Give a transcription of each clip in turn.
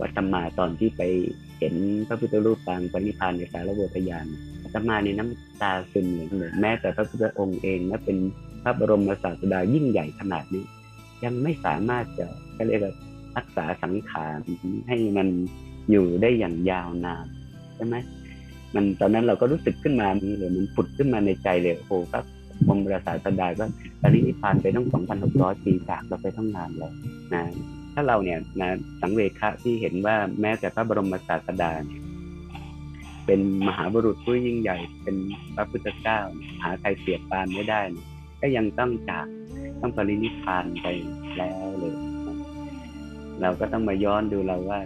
วัตมาตอนที่ไปเห็นพระพุทธรูปปางปณิพานในสารโวทยานวัตมาในน้ำตาซึมเหมือนแม้แต่พระพุทธองค์เองนะเป็นพระบรมศาสดายิ่งใหญ่ขนาดนี้ ยังไม่สามารถจะก็เรียกว่ารักษาสังขารให้มันอยู่ได้อย่างยาวนานใช่ไหมมันตอนนั้นเราก็รู้สึกขึ้นมานี้เลยมันผุดขึ้นมาในใจเลยโอ้โหครับรมศาสดาก็ปรินิพานไปตั้ง2,600ปีจากเราไปตั้งนานแล้วนะ ถ้าเราเนี่ยนะสังเวคะที่เห็นว่าแม้แต่พระบรมศาสดาเนี่ยเป็นมหาบุรุษผู้ยิ่งใหญ่เป็นพระพุทธเจ้า หาใครเปรียบปานไม่ได้เนี่ยก็ยังต้องจากต้องปรินิพานไปแล้วเลยเราก็ต้องมาย้อนดูเราว่า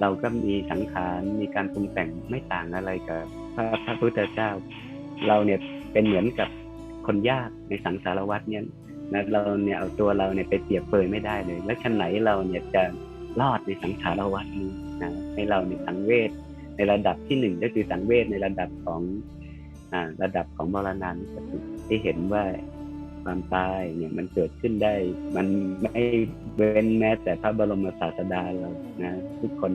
เราก็มีสังขารมีการปรุงแต่งไม่ต่างอะไรกับ พระพระพุทธเจ้า เราเนี่ยเป็นเหมือนกับคนยากในสังสารวัฏเนี่ย นะเราเนี่ยเอาตัวเราเนี่ยไปเปรียบเปรยไม่ได้เลย แล้วชั้นไหนเราเนี่ยจะรอดในสังสารวัฏนี้นะให้เราเนี่ยสังเวชในระดับที่หนึ่งก็คือสังเวชในระดับของอ่าระดับของมรณานุสติที่เห็นว่าความตายเนี่ยมันเกิดขึ้นได้ มันไม่เว้นแม้แต่พระบรมศาสดาเรานะทุกคน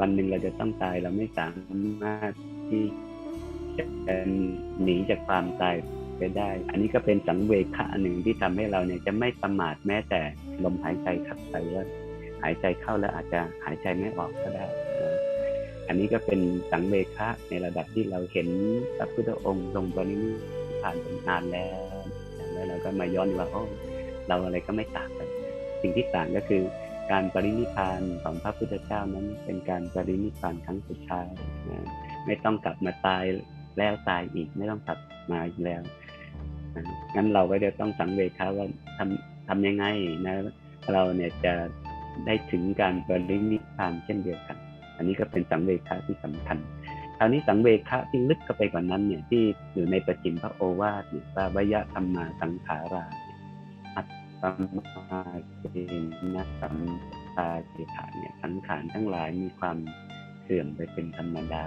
วันหนึ่งเราจะต้องตายเราไม่สามารถที่จะหนีจากความตาย ไปได้ อันนี้ก็เป็นสังเวคะหนึ่งที่ทำให้เราเนี่ยจะไม่ประมาทแม้แต่ลมหายใจขับไปว่าหายใจเข้าแล้วอาจจะหายใจไม่ออกก็ได้นะอันนี้ก็เป็นสังเวคะในระดับที่เราเห็นพระพุทธองค์ทรงปรินิพานเป็นนานแล้ว แล้วเราก็มาย้อนว่าโอ้เราอะไรก็ไม่ต่างกัน สิ่งที่ต่างก็คือการปรินิพานของพระพุทธเจ้านั้นเป็นการปรินิพานครั้งสุดท้าย ไม่ต้องกลับมาตายแล้วตายอีกไม่ต้องกลับมาอีกแล้ว งั้นเราก็จะต้องสังเวชว่าทำทำยังไงนะเราเนี่ยจะได้ถึงการปรินิพพานเช่นเดียวกัน อันนี้ก็เป็นสังเวชที่สำคัญคราวนี้สังเวชที่ลึกเข้าไปกว่านั้นเนี่ยที่อยู่ในประจิมพระโอวาทเนี่ยปาวยะธรรมาสังขาราอัตตมาเจนะสัมตาเจฐานเนี่ยสังขารทั้งหลายมีความเสื่อมไปเป็นธรรมดา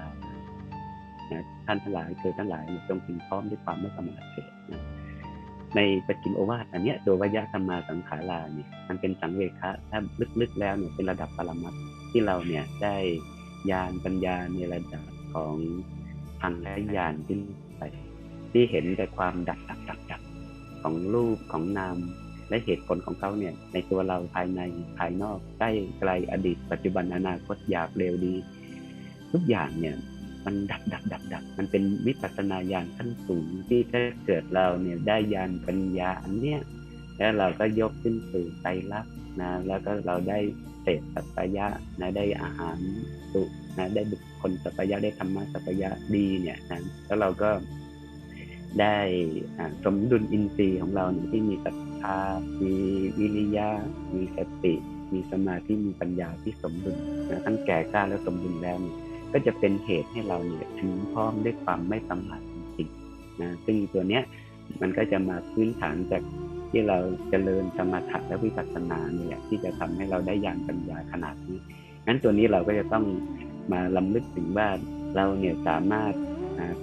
นะท่านทั้งหลายคือทั้งหลายจงถึงพร้อมด้วยความไม่ประมาทเถิดนะในประจิมโอวาทอันเนี้ยตัววยะธรรมาสังขาราเนี่ยมันเป็นสังเวคะถ้าลึกๆแล้วเนี่ยเป็นระดับปรมัตที่เราเนี่ยได้ญาณปัญญาในระดับของพังและญาณขึ้นไปที่เห็นแต่ความดับดับดับดับของรูปของนามและเหตุผลของเขาเนี่ย ในตัวเราภายในภายนอกใกล้ไกลอดีต ปัจจุบันอนาคตหยาบเร็วดี ทุกอย่างเนี่ย มันดับดับดับดับมันเป็นวิปัสสนาญาณขั้นสูงที่ถ้าเกิดเราเนี่ยได้ญาณปัญญาอันเนี้ยแล้วเราก็ยกขึ้นสู่ไตรลักษณ์นะแล้วก็เราได้เศษสัพยะนะได้อาหารสุนะได้บุคคลสัพยะได้ธรรมะสัพยะดีเนี่ยนะแล้วเราก็ได้สมดุลอินทรีย์ของเราเนี่ยที่มีศรัทธามีวิริยะ มีสติ มีสมาธิมีปัญญาที่สมดุลนะทั้งแก่กล้าและสมดุลแล้วเนี่ย ก็จะเป็นเหตุให้เราเนี่ยถึงพร้อมด้วยความไม่ประมาทจริงๆนะซึ่งตัวเนี้ยมันก็จะมาพื้นฐานจากที่เราจเจริญสมถะและวิปัสสนาเนี่ยที่จะทำให้เราได้ยานปัญญาขนาดนี้งั้นตัวนี้เราก็จะต้องมาลำลึกถึงว่าเราเนี่ยสามารถ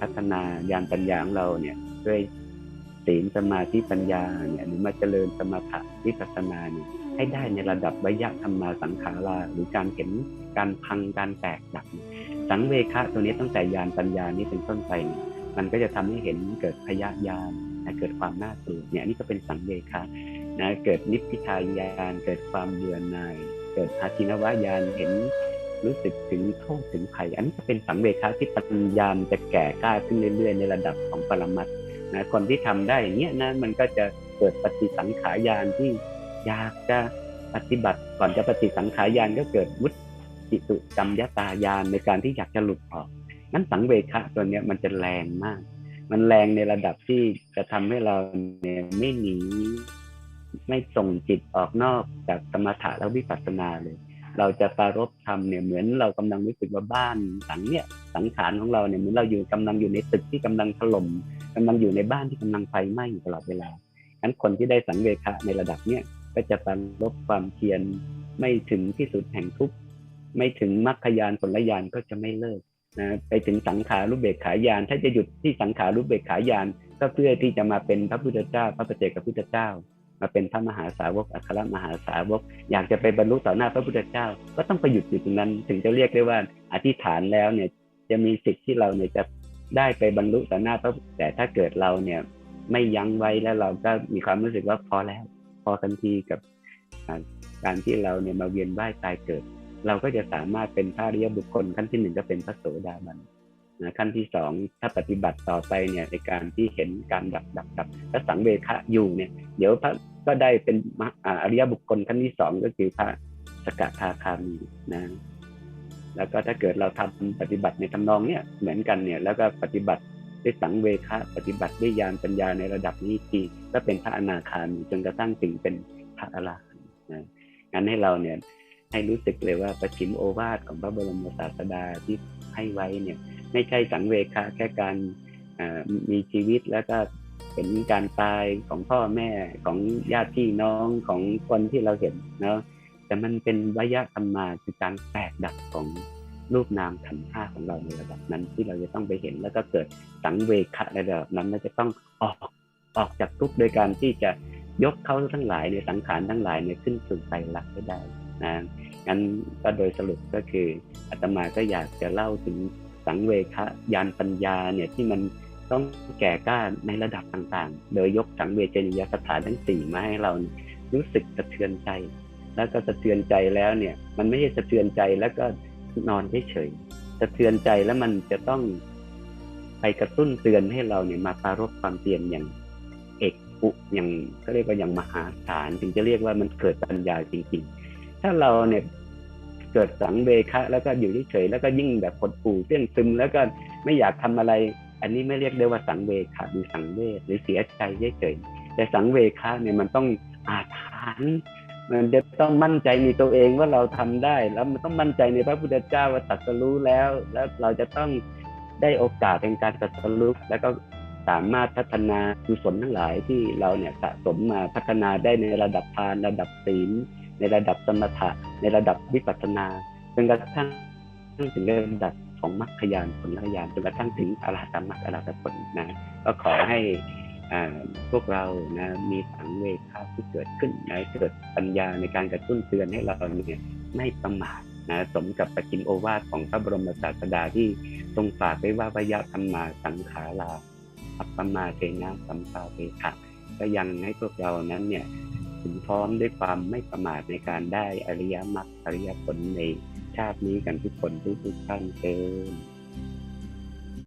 พัฒนายานปัญญาของเราเนี่ยด้วยศีลสมาธิปัญญาเนี่ยหรือมาเจริญสมถะวิปัสสนาเนี่ยให้ได้ในระดับวิยะธรรมาสังขาราหรือการเห็นการพังการแตกดับ สังเวคะตัวนี้ตั้งแต่ยานปัญญานี้เป็นต้นไปเนี่ยมันก็จะทำให้เห็นเกิดพยายานนะเกิดความน่ากลัวเนี่ยนี่ก็เป็นสังเวคะนะเกิดนิพพิทายาน เกิดความเบื่อหน่ายเกิดอาทินวายานเห็นรู้สึกถึงโทษถึงภัย อันนี้ก็เป็นสังเวชที่ปัญญามจะแก่กล้าขึ้นเรื่อยๆ ในระดับของปรมัตนะคนที่ทำได้อย่างเงี้ยนะมันก็จะเกิดปฏิสังขารยานที่อยากจะปฏิบัติก่อนจะปฏิสังขารยานก็เกิดวุฒิ จิตุกรรมยตายานในการที่อยากจะหลุดออก นั้นสังเวชตัวเนี้ยมันจะแรงมาก มันแรงในระดับที่จะทำให้เราเนี่ยไม่หนีไม่ส่งจิตออกนอกจากสมถะและวิปัสสนาเลย เราจะปารบธรรมเนี่ยเหมือนเรากำลังรู้สึกว่าบ้านหลังเนี่ยสังขารของเราเนี่ยเหมือนเราอยู่กำลังอยู่ในตึกที่กำลังถล่มกำลังอยู่ในบ้านที่กำลังไฟไหม้อยู่ตลอดเวลางั้นคนที่ได้สังเวชะในระดับเนี้ยก็จะปารบความเพียรไม่ถึงที่สุดแห่งทุกข์ ไม่ถึงมรรคยานผลยานก็จะไม่เลิกนะไปถึงสังขารุเบกขายาน ถ้าจะหยุดที่สังขารุเบกขายาน ก็เพื่อที่จะมาเป็นพระพุทธเจ้า พระปเจกพุทธเจ้า มาเป็นพระมหาสาวกอัครมหาสาวก อยากจะไปบรรลุต่อหน้าพระพุทธเจ้า ก็ต้องไปหยุดอยู่ตรงนั้น ถึงจะเรียกได้ว่าอธิษฐานแล้วเนี่ยจะมีสิทธิ์ที่เราเนี่ยจะได้ไปบรรลุต่อหน้าพระแต่ถ้าเกิดเราเนี่ยไม่ยั้งไว้แล้วเราก็มีความรู้สึกว่าพอแล้ว พอทันทีกับการที่เราเนี่ยมาเวียนว่ายตายเกิด เราก็จะสามารถเป็นพระอริยบุคคลขั้นที่หนึ่งก็เป็นพระโสดาบันนะขั้นที่สองถ้าปฏิบัติต่อไปเนี่ยในการที่เห็นการดับดับดับและสังเวคะอยู่เนี่ยเดี๋ยวพระก็ได้เป็นอริยบุคคลขั้นที่สองก็คือพระสกทาคามีนะแล้วก็ถ้าเกิดเราทำปฏิบัติในทำนองเนี่ยเหมือนกันเนี่ยแล้วก็ปฏิบัติด้วยสังเวคะปฏิบัติด้วยญาณปัญญาในระดับนี้ทีก็เป็นพระอนาคามีจนกระทั่งถึงเป็นพระอรหันต์นะงั้นให้เราเนี่ย ให้รู้สึกเลยว่าประชิมโอวาทของพระบรมศาสดาที่ให้ไว้เนี่ยไม่ใช่สังเวคะแค่การมีชีวิตแล้วก็เห็นการตายของพ่อแม่ของญาติพี่น้องของคนที่เราเห็นเนาะแต่มันเป็นวิยะธรรมาคือการแตกดับของรูปนามขันธ์ห้าของเราในระดับนั้นที่เราจะต้องไปเห็นแล้วก็เกิดสังเวคะในระดับนั้นเราจะต้องออกออกจากทุกข์โดยการที่จะยกเขาทั้งหลายในสังขารทั้งหลายเนี่ยขึ้นสู่ไตรลักษณ์ได้ นะงั้นก็โดยสรุปก็คืออาตมาก็อยากจะเล่าถึงสังเวคยานปัญญาเนี่ยที่มันต้องแก่กล้าในระดับต่างๆ โดยยกสังเวชนียสถานทั้งสี่มาให้เรารู้สึกสะเทือนใจ แล้วก็สะเทือนใจแล้วเนี่ย มันไม่ใช่สะเทือนใจแล้วก็นอนเฉยๆสะเทือนใจแล้วมันจะต้องไปกระตุ้นเตือนให้เราเนี่ยมาปารบความเพียรอย่างเอกอุอย่างเขาเรียกว่าอย่างมหาศาลถึงจะเรียกว่ามันเกิดปัญญาจริงๆ ถ้าเราเนี่ยเกิดสังเวคะแล้วก็อยู่เฉยๆแล้วก็ยิ่งแบบผดปู่เสื่องซึมแล้วก็ไม่อยากทำอะไร อันนี้ไม่เรียกได้ว่าสังเวคะหรือสังเวชหรือเสียใจเฉยๆแต่สังเวคะเนี่ยมันต้องอาถรรพ์มันจะต้องมั่นใจในตัวเองว่าเราทำได้ แล้วมันต้องมั่นใจในพระพุทธเจ้าว่าตรัสรู้แล้ว แล้วเราจะต้องได้โอกาสในการตรัสรู้แล้วก็สามารถพัฒนากุศลทั้งหลายที่เราเนี่ยสะสมมาพัฒนาได้ในระดับทานระดับศีล ในระดับสมถะในระดับวิปัสสนาจนกระทั่งถึงระดับของมรรคยานผลยานจนกระทั่งถึงอรหัตมรรคอรหัตผลนะก็ขอให้พวกเรานะมีสังเวชที่เกิดขึ้นนะเกิดปัญญาในการกระตุ้นเตือนให้เราเนี่ยไม่ประมาทนะสมกับปจิมโอวาทของพระบรมศาสดาที่ทรงฝากไว้ว่าวยะธรรมาสังขาราอัปปมาเทนะสัมปาเทคะก็ยังให้พวกเรานั้นเนี่ย ถึงพร้อมด้วยความไม่ประมาทในการได้อริยมรรคอริยผลในชาตินี้กันทุกคนทุกทุกท่านเอง